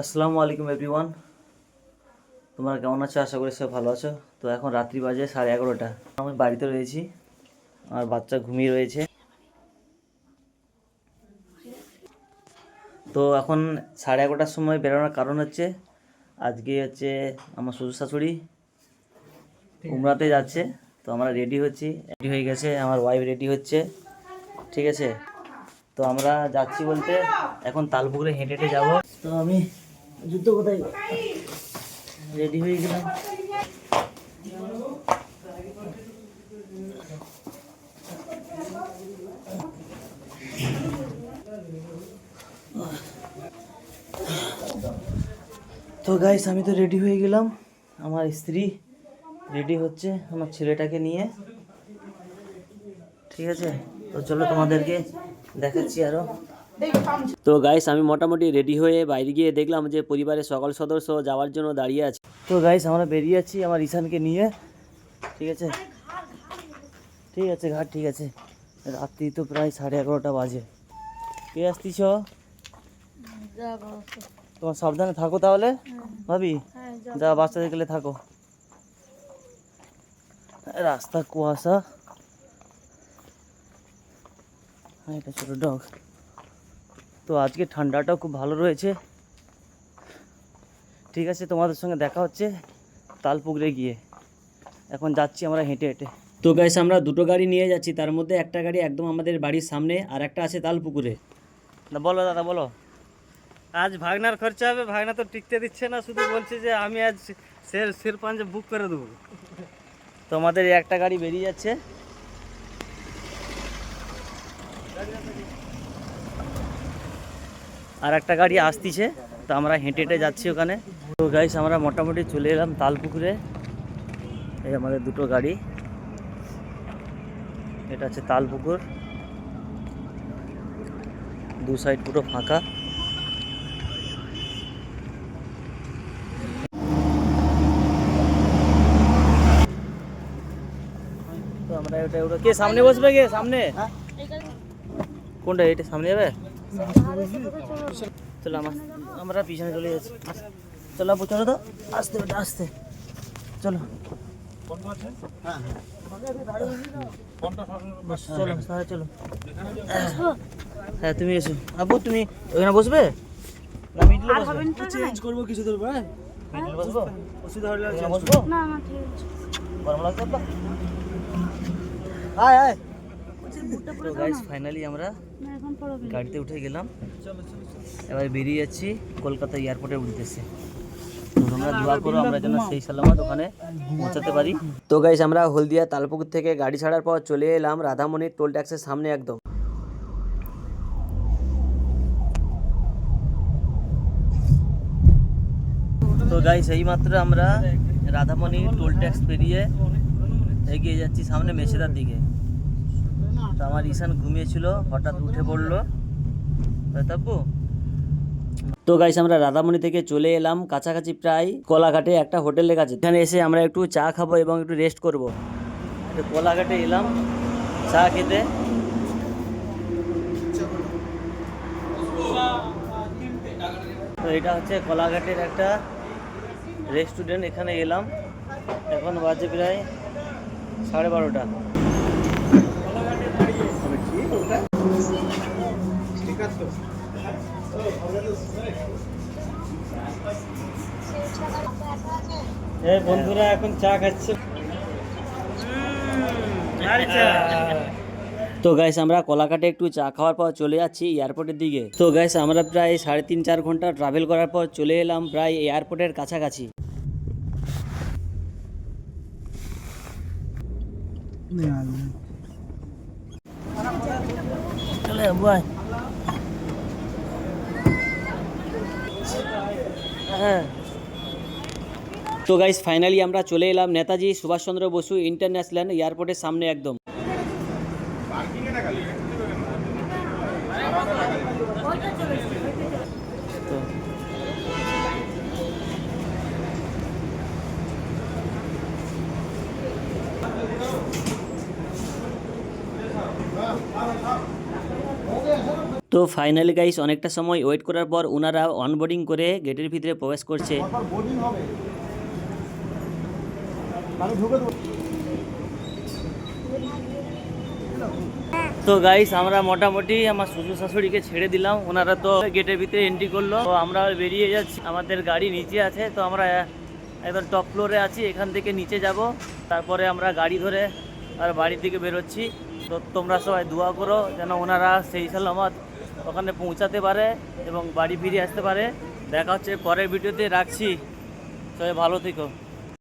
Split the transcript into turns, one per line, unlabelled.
আসসালামু আলাইকুম এভরিওয়ান তোমরা কেমন আছো? আশা করি সব ভালো আছো। তো এখন রাত্রি বাজে সাড়ে এগারোটা। আমি বাড়িতে রয়েছি। আমার বাচ্চা ঘুমিয়ে রয়েছে। তো এখন সাড়ে এগারোটার সময় বেরোনোর কারণ হচ্ছে আজকে হচ্ছে আমার শ্বশুর শাশুড়ি উমরাতে যাচ্ছে। তো আমরা রেডি হচ্ছি। রেডি হয়ে গেছে আমার ওয়াইফ রেডি হচ্ছে। ঠিক আছে? তো আমরা যাচ্ছি বলতে এখন তালপুকুরে হেঁটে হেঁটে যাব। তো আমি জুতো কোথায়? রেডি হয়ে গেলাম। তো গাইস আমি তো রেডি হয়ে গেলাম। আমার স্ত্রী রেডি হচ্ছে আমার ছেলেটাকে নিয়ে। ঠিক আছে? তো চলো তোমাদেরকে দেখাচ্ছি আরও। তো গাইস আমি মোটামুটি রেডি হয়ে বাইরে গিয়ে দেখলাম যে পরিবারের সকল সদস্য যাওয়ার জন্য দাঁড়িয়ে আছে। তো গাইস আমরা বেরিয়ে আছি আমার ঈশানকে নিয়ে। ঠিক আছে? ঠিক আছে, ঘাট ঠিক আছে। রাত্রি তো প্রায় সাড়ে এগারোটা বাজে। কে আসতিছ তোমার সাবধানে থাকো তাহলে। ভাবি, যা বাচ্চাদের গেলে থাকো। রাস্তা কুয়াশা। হ্যাঁ এটা ছোটো ডগ তো আজকে ঠান্ডাটাও খুব ভালো রয়েছে। ঠিক আছে তোমাদের সঙ্গে দেখা হচ্ছে তালপুকুরে গিয়ে। এখন যাচ্ছি আমরা হেঁটে হেঁটে। তো গাইস আমরা দুটো গাড়ি নিয়ে যাচ্ছি তার মধ্যে একটা গাড়ি একদম আমাদের বাড়ির সামনে আর একটা আছে তালপুকুরে। না বলো দাদা বলো।
আজ ভাগনার খরচা হবে ভাগনা তো টিকতে দিচ্ছে না শুধু বলছে যে আমি আজ সের সের পাঞ্জে বুক করে দেবো।
তো আমাদের একটা গাড়ি বেরিয়ে যাচ্ছে। আর একটা গাড়ি আসতিছে তো আমরা হেঁটে হেঁটে যাচ্ছি ওখানে। তো গাইস আমরা মোটামুটি চলে এলাম তালপুকুরে। এই আমাদের দুটো গাড়ি। এটা হচ্ছে তালপুকুর। দু সাইড পুরো ফাঁকা। তো আমরা ওটা ওটা কে সামনে বসবে কে? সামনে? কোনটা এটা সামনে যাবে? চলো আমার আমরা পিছনে চলে যাচ্ছি। চলো আপু চলো তো। আসতে বেটা আসতে। চলো। চলো হ্যাঁ চলো। হ্যাঁ তুমি এসো। আপু তুমি ওখানে বসবে? না মিডলে বসবে?
চেঞ্জ করব কিছু তোর ভাই
মিডলে বসবো?
অসুবিধা হলে
বসবো?
না না ঠিক আছে।
গরম লাগছে তো?
আয় আয়।
তো গাইস ফাইনালি আমরা গাড়িতে উঠে গেলাম। এবার বেরিয়ে যাচ্ছি, কলকাতা এয়ারপোর্টে উঠতেছে। সেই সালামত ওখানে পৌঁছাতে পারি। তো গাইস আমরা হলদিয়া তালপুকুর থেকে গাড়ি ছাড়ার পর চলে এলাম রাধামণির টোল ট্যাক্সের সামনে একদম। তো গাইস এইমাত্র আমরা রাধামণি টোল ট্যাক্স পেরিয়ে এগিয়ে যাচ্ছি সামনে মেছেদার দিকে। তো আমার ঈশান ঘুমিয়েছিল, হঠাৎ উঠে পড়ল। তাব্বু? তো গাইস আমরা রাধামণি থেকে চলে এলাম, কাছাকাছি প্রায় কলাঘাটে একটা হোটেলের কাছে। এখানে এসে আমরা একটু চা খাব এবং একটু রেস্ট করব। কলাঘাটে এলাম, চা খেতে। তো এটা হচ্ছে কলাঘাটের একটা রেস্টুরেন্ট এখানে এলাম। এখন বাজে প্রায় সাড়ে বারোটা
এই বন্ধুরা এখন চা খাচ্ছে।
তো গাইস আমরা কলাকাটে একটু চা খাওয়ার পর চলে যাচ্ছি এয়ারপোর্টের দিকে। তো গাইস আমরা প্রায় সাড়ে তিন চার ঘণ্টা ট্রাভেল করার পর চলে এলাম প্রায় এয়ারপোর্টের কাছাকাছি। চলে বাই হ্যাঁ। তো গাইস ফাইনালি আমরা চলে এলাম নেতাজি সুভাষচন্দ্র বসু ইন্টারন্যাশনাল এয়ারপোর্টের সামনে একদম। তো ফাইনালি গাইস অনেকটা সময় ওয়েট করার পর ওনারা অনবোর্ডিং করে গেটের ভিতরে প্রবেশ করছে। তো গাইস আমরা মোটামুটি আমার শ্বশুর শাশুড়িকে ছেড়ে দিলাম। ওনারা তো গেটের ভিতরে এন্ট্রি করল। তো আমরা বেরিয়ে যাচ্ছি। আমাদের গাড়ি নিচে আছে। তো আমরা একদম টপ ফ্লোরে আছি। এখান থেকে নিচে যাব। তারপরে আমরা গাড়ি ধরে আর বাড়ির দিকে বেরোচ্ছি। তো তোমরা সবাই দোয়া করো যেন ওনারা সেই সালামত ওখানে পৌঁছাতে পারে এবং বাড়ি ফিরে আসতে পারে। দেখা হচ্ছে পরের ভিডিওতে, রাখছি। সবাই ভালো থেকো।